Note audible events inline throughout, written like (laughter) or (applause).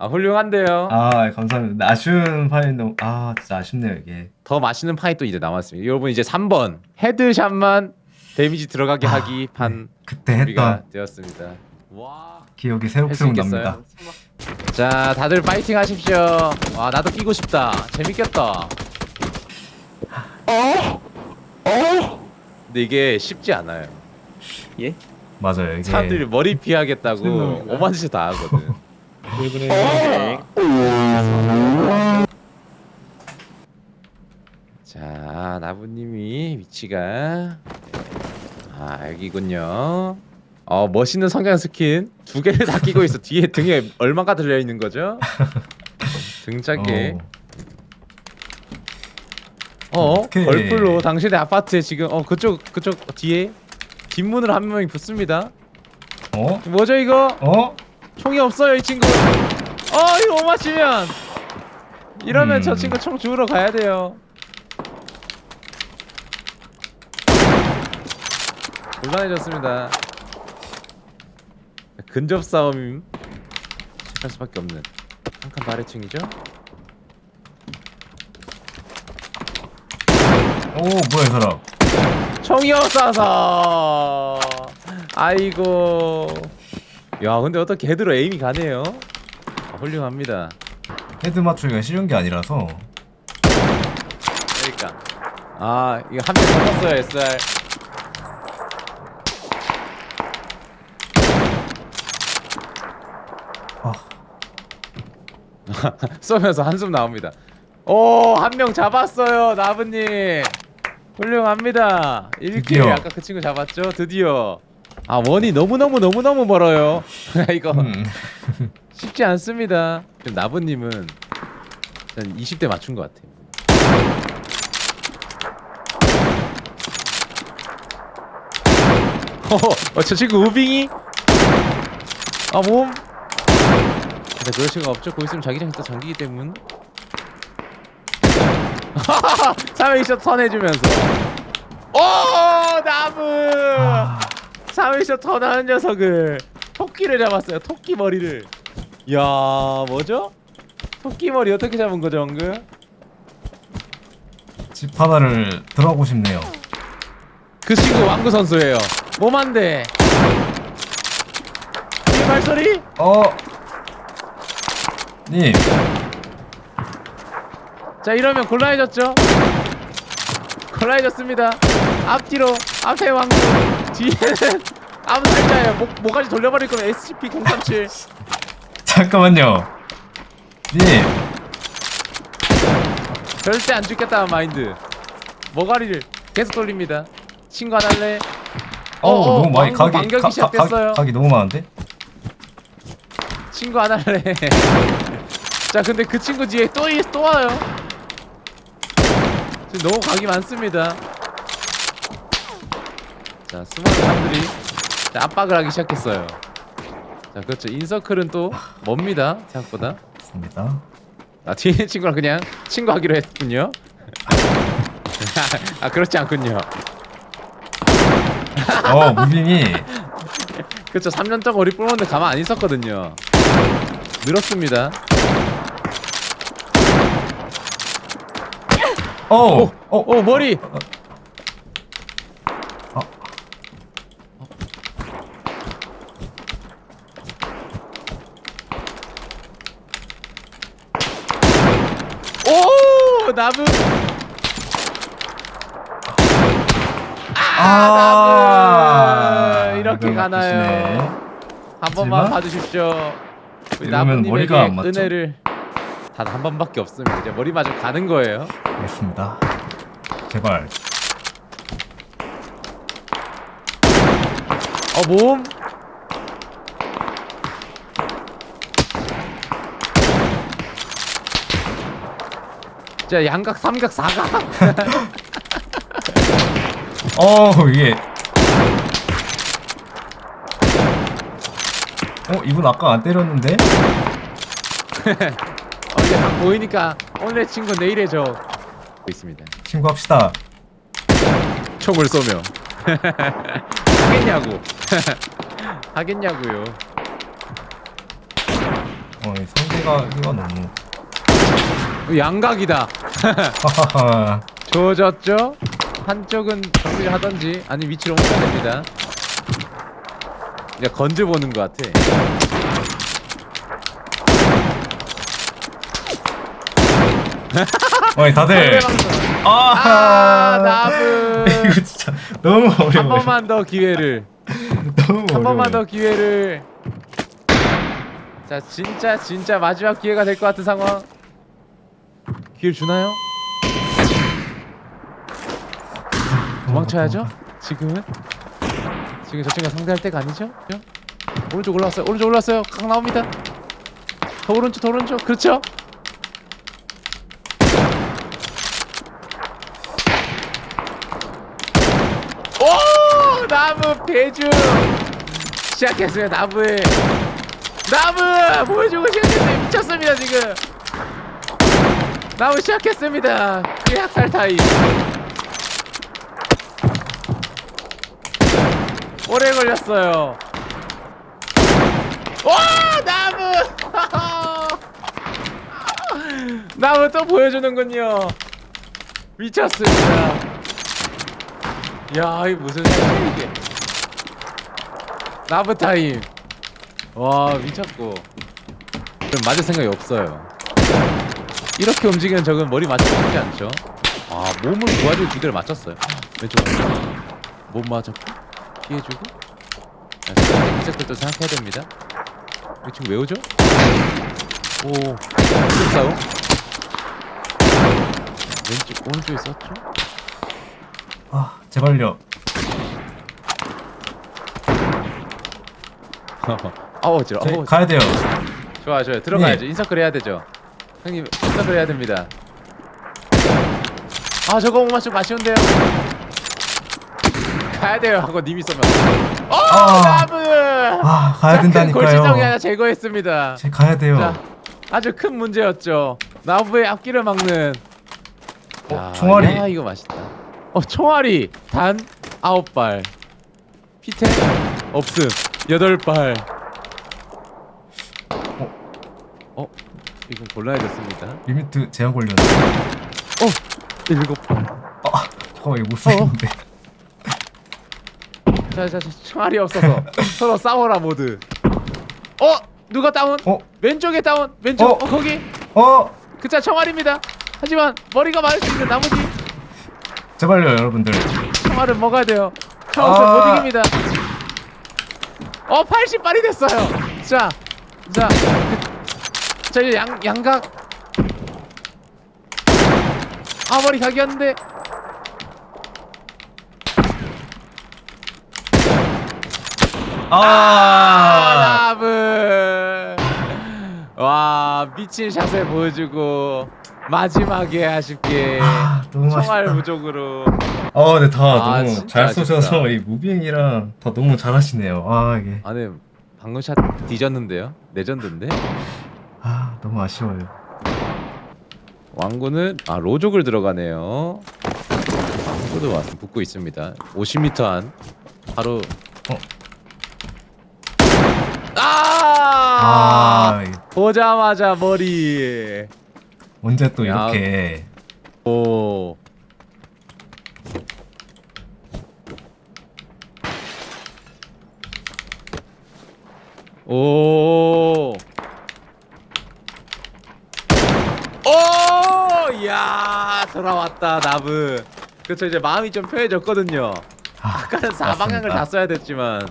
아 훌륭한데요. 아 감사합니다. 아쉬운 파일도 아 진짜 아쉽네요 이게. 더 맛있는 파이 또 이제 남았습니다. 여러분 이제 3번 헤드샷만 데미지 들어가게 아, 하기 판 그때 했던 되었습니다. 와. 기억이 새록새록? 납니다. 자, 다들 파이팅 하십시오. 와, 나도 끼고 싶다. 재밌겠다. 어? 어? 근데 이게 쉽지 않아요. 예? 맞아요 이게. 사람들이 머리 피하겠다고 죄송합니다. 오만 짓다 하거든. (laughs) 네. 자, 나부님이 위치가 네. 아 여기군요. 어 멋있는 성장 스킨 두 개를 다 끼고 있어. 뒤에 등에 얼마가 들려 있는 거죠? 등짝에 어 오케이. 걸풀로 당신의 아파트에 지금 어 그쪽 그쪽 뒤에 뒷문으로 한 명이 붙습니다. 어? 뭐죠 이거? 어? 총이 없어요 이 친구. 어 이거 못 맞히면 이러면 음. 저 친구 총 주우러 가야 돼요. 곤란해졌습니다. 근접 싸움 시작할 수밖에 없는 한칸 아래층이죠? 오 뭐야 이 사람? 총이 없어서 아이고 야 근데 어떻게 헤드로 에임이 가네요? 아, 훌륭합니다. 헤드 맞추기가 쉬운 게 아니라서. 그러니까. 아 이거 한명 잡았어요 SR 아. (laughs) 쏘면서 한숨 나옵니다. 오한 명 잡았어요 나브님. 훌륭합니다. 1킬 드디어. 아까 그 친구 잡았죠? 드디어 아 원이 너무너무 너무너무 멀어요. (laughs) 이거 음. 쉽지 않습니다. 지금 나브님은 전 20대 맞춘 것 같아요. 어, 저 친구 우빙이? 아 몸? 근데 그럴 수가 없죠. 거기 있으면 자기장이 또 잠기기 때문. (laughs) 사회이샷 턴해주면서. 오 나무 아, 사회이샷 턴하는 녀석을 토끼를 잡았어요 토끼 머리를 이야 뭐죠? 토끼 머리 어떻게 잡은 거죠 방금? 집 하나를 들어가고 싶네요. 그 친구 왕구 선수예요 몸한데 이 발소리? 어. 님. 자 이러면 곤란해졌죠? 곤란해졌습니다 앞뒤로 앞에 왕구 뒤에는 (laughs) 아무 살자예요 목, 목까지 돌려버릴 거면 SCP-037 잠깐만요. 님. 절대 안 죽겠다는 마인드 머가리를 계속 돌립니다 친구 안 할래? 어, 어, 너무 많이 왕구 각이 반격이 가- 가- 시작됐어요. 각- 각이 너무 많은데? 친구 안 할래 (laughs) 자 근데 그 친구 뒤에 또, 이- 또 와요 지금 너무 각이 많습니다 자 수많은 사람들이 자, 압박을 하기 시작했어요. 자 그렇죠. 인서클은 또 멉니다 생각보다. 맞습니다. 아 뒤에 있는 친구랑 그냥 친구 하기로 했군요. (laughs) 아 그렇지 않군요. 어, 무빙이. 그렇죠. 3년 동안 우리 뿔몬데 가만 안 있었거든요. 늘었습니다. 어, 어, 오 머리 어. 오 나무 아, 나무 이렇게 가나요. 한 번만 하지만 봐주십시오 우리 이러면 머리가 나무님에게 안 맞죠? 은혜를 단 한 번밖에 없습니다 이제 머리 마저 가는 거예요 알겠습니다. 제발. 어 몸? 자 양각 삼각 사각 (laughs) 어, 이게. 어, 이분 아까 안 때렸는데? 어, 이제 딱 보이니까 오늘의 친구 내일의 적 있습니다 친구합시다. 총을 쏘며 (laughs) 하겠냐고 (laughs) 하겠냐고요 어, 어, 이 상대가 이거 너무. 양각이다. 하하하. (laughs) 조졌죠? 한쪽은 정리를 하던지 아니 위치를 옮겨야 됩니다. 그냥 건져 보는 것 같아. (laughs) 어이 다들. 아, 아 나브. (laughs) 이거 진짜 너무 어려워. 한 번만 더 기회를. (laughs) 너무 한 번만. 더 기회를. 자 진짜 진짜 마지막 기회가 될 것 같은 상황. 기회를 주나요? 도망쳐야죠. 지금은 지금 저 친구가 상대할 때가 아니죠? 오른쪽 올라왔어요. 오른쪽 올라왔어요. 각 나옵니다. 더 오른쪽, 더 오른쪽. 그렇죠? 오 나무 배주 시작했어요 나무에 나무 보여주고 시작했어요 미쳤습니다 지금 나무 시작했습니다 그 학살 타임 오래 걸렸어요 와 나무 (laughs) 나무 또 보여주는군요 미쳤습니다 야, 이 무슨 소리야 이게? 나브 타임. 와, 미쳤고. 그럼 맞을 생각이 없어요. 이렇게 움직이는 적은 머리 쉽지 않죠? 아, 몸을 도와줄 두 개를 맞췄어요. 왼쪽. 몸 맞았고 피해주고. 자, 이 색들도 생각해야 됩니다. 이 친구 왜 오죠? 오, 싸움. 왼쪽, 오른쪽에 썼죠? 아 제발요. (laughs) 아우 어지러. 저희 아우 가야 돼요. 좋아 좋아 들어가야죠 네. 인서클 해야 되죠 형님 인서클 해야 됩니다 아 저거 못 맞추면 아쉬운데요 가야 돼요. 하고 님이 쏘면 어. 아. 나무! 아 가야 된다니까요. 골시정이 하나 제거했습니다. 제 가야 돼요. 자 아주 큰 문제였죠. 나무의 앞길을 막는. 어, 야, 총알이. 야 이거 맛있다. 어 총알이 단 아홉 발. 피템 없음. 여덟 발. 어. 이건 곤란해졌습니다. 리미트 제한 걸렸네. 어 일곱 발. 아 잠깐만 이거 못 쓰겠는데. (laughs) 자자 총알이 없어서 (laughs) 서로 싸워라 모드 어 누가 다운 어? 왼쪽에 다운 왼쪽 어? 어, 거기 어 그자 총알입니다 하지만 머리가 맞을 수 있는 나머지 제발요 여러분들. 총알을 먹어야 돼요. 총 없으면 아. 못 이깁니다. 어, 80발이 됐어요. 자, 자, 그, 자 이제 양 양각. 아 머리 각이었는데. 아. 아, 나브. 와 미친 샷을 보여주고 마지막에 아쉽게 아 너무 총알 아쉽다. 부족으로. 어, 네, 다 아, 너무 진짜 잘 아쉽다. 쏘셔서 이 무빙이랑 다 너무 잘하시네요. 아 이게 아네 방금 샷 뒤졌는데요. 레전드인데. 아 너무 아쉬워요. 왕구는 아 로족을 들어가네요. 왕구도 왔 붙고 있습니다. 50m 안 바로 어. 아, 보자마자 머리 언제 또 야. 이렇게 오 오. 오! 야 돌아왔다 나브. 그쵸 이제 마음이 좀 편해졌거든요. 아, 아까는 사방향을 맞습니다. 다 써야 됐지만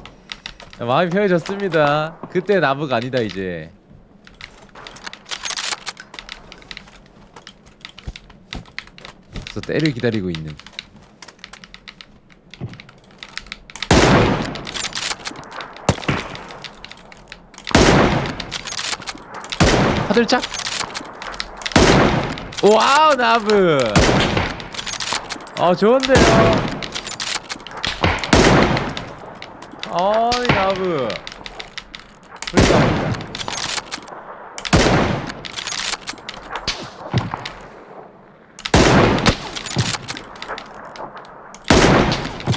마음이 편해졌습니다. 그때 나브가 아니다 이제. 그래서 때를 기다리고 있는. 화들짝. 와우 나브. 어 좋은데요. 어이 나브 불쌍합니다 그러니까.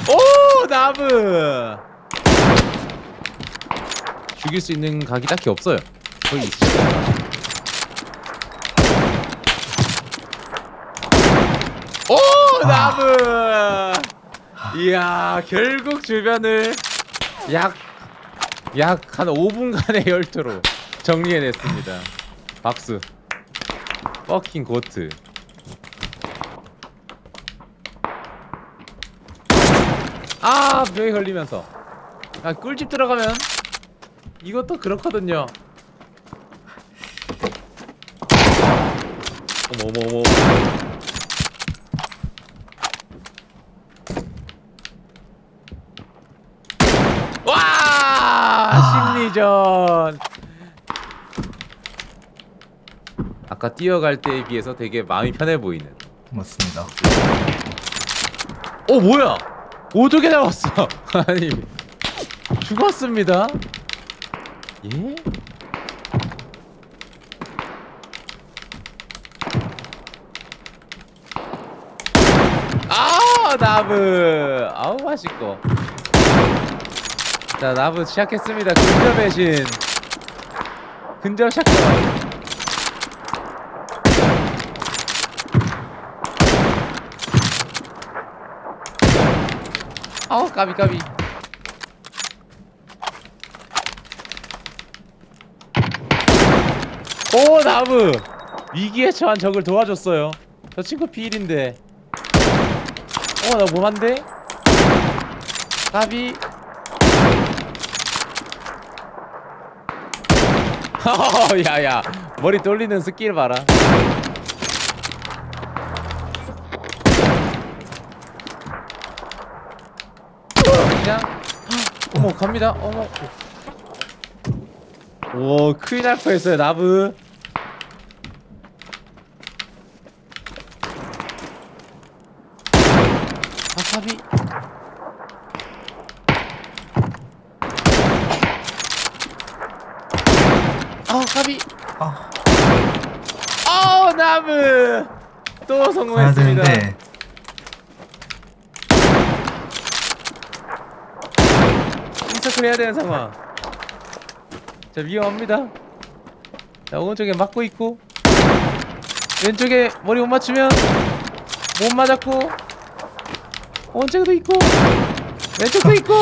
오 나브. 죽일 수 있는 각이 딱히 없어요. 거의 있어요. 오 나브. 아. 이야 결국 주변을 약약 한 5분간의 (laughs) 열투로 정리해냈습니다. 박수. 퍼킹 고트. 아 벽에 걸리면서. 아 꿀집 들어가면 이것도 그렇거든요. 어머 어머 어머. 와 심리전. 아까 뛰어갈 때에 비해서 되게 마음이 편해 보이는. 맞습니다. 어 뭐야? 오두개 잡았어. (laughs) 아니 죽었습니다. 예? 아 나브 아우 맛있고. 자 나브 시작했습니다. 근접 배신. 근접 샷건. 아우 까비 까비 오 나무 위기에 처한 적을 도와줬어요 저 친구 비일인데 어나 뭐만데 까비 (laughs) 야야. 머리 돌리는 스킬 봐라. 그냥? 어머 갑니다. 어머. 오 큰일 날 뻔했어요 나브 아사비 아 가비 아, 아 나브 또 가야 성공했습니다 되는데. 인서클 해야 되는 상황. 자 위험합니다. 자 오른쪽에 맞고 있고 왼쪽에 머리 못 맞추면 못 맞았고 오른쪽에도 있고 왼쪽도 (laughs) 있고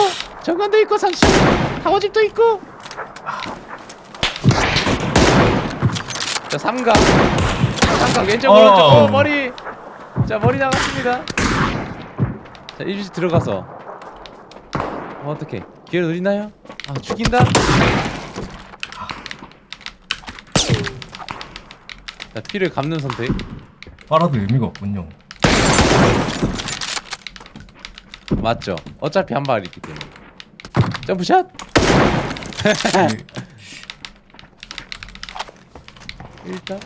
정관도 있고 상층 하고집도 있고 자 삼각 삼각 왼쪽 어. 오른쪽 어 머리 자 머리 나갔습니다 자 일주일 들어가서 어, 어떻게 기회를 노리나요? 아 죽인다. 자 피를 감는 선택. 빨아도 의미가 없군요. 맞죠? 어차피 한발 있기 때문에. 점프샷. 이- (laughs) 일단.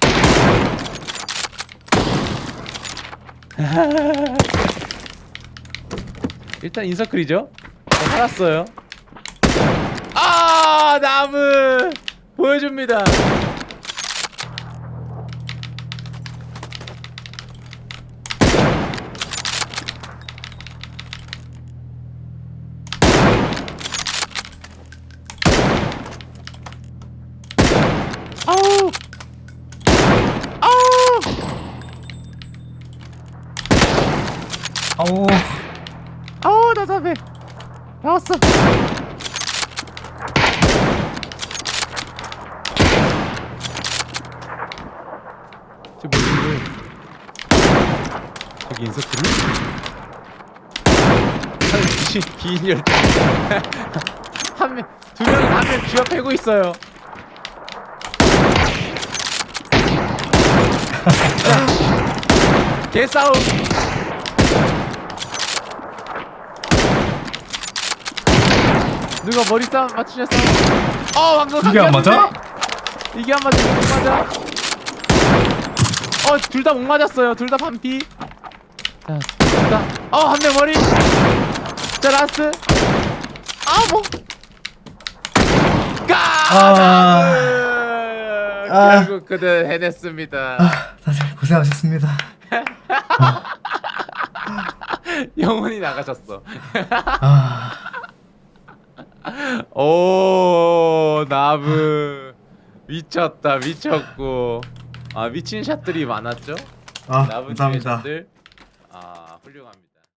(laughs) 일단 인서클이죠. 자, 살았어요. 아 나무 보여줍니다. 아우 아우, 아우 나답해 나왔어. 저 뭐지 저기 인서클이? 아니 미친 긴 열대 한명두 명이 한명 쥐어 패고 있어요. (laughs) 자, 개싸움 누가 머리 싸움 맞추셨어? 어 방금 이게 안 맞아? 이게 안 맞아 이게 못 맞아. 어 둘 다 못 맞았어요. 둘 다 반피. 자어한 명 머리. 자 라스트. 아뭐? 까! 아. 결국 그들 해냈습니다. 아, 다들 고생하셨습니다. (laughs) 영혼이 나가셨어. 아, (laughs) 오 나브 미쳤다 미쳤고 아 미친 샷들이 많았죠 아 나브 감사합니다. 샷들 아 훌륭합니다.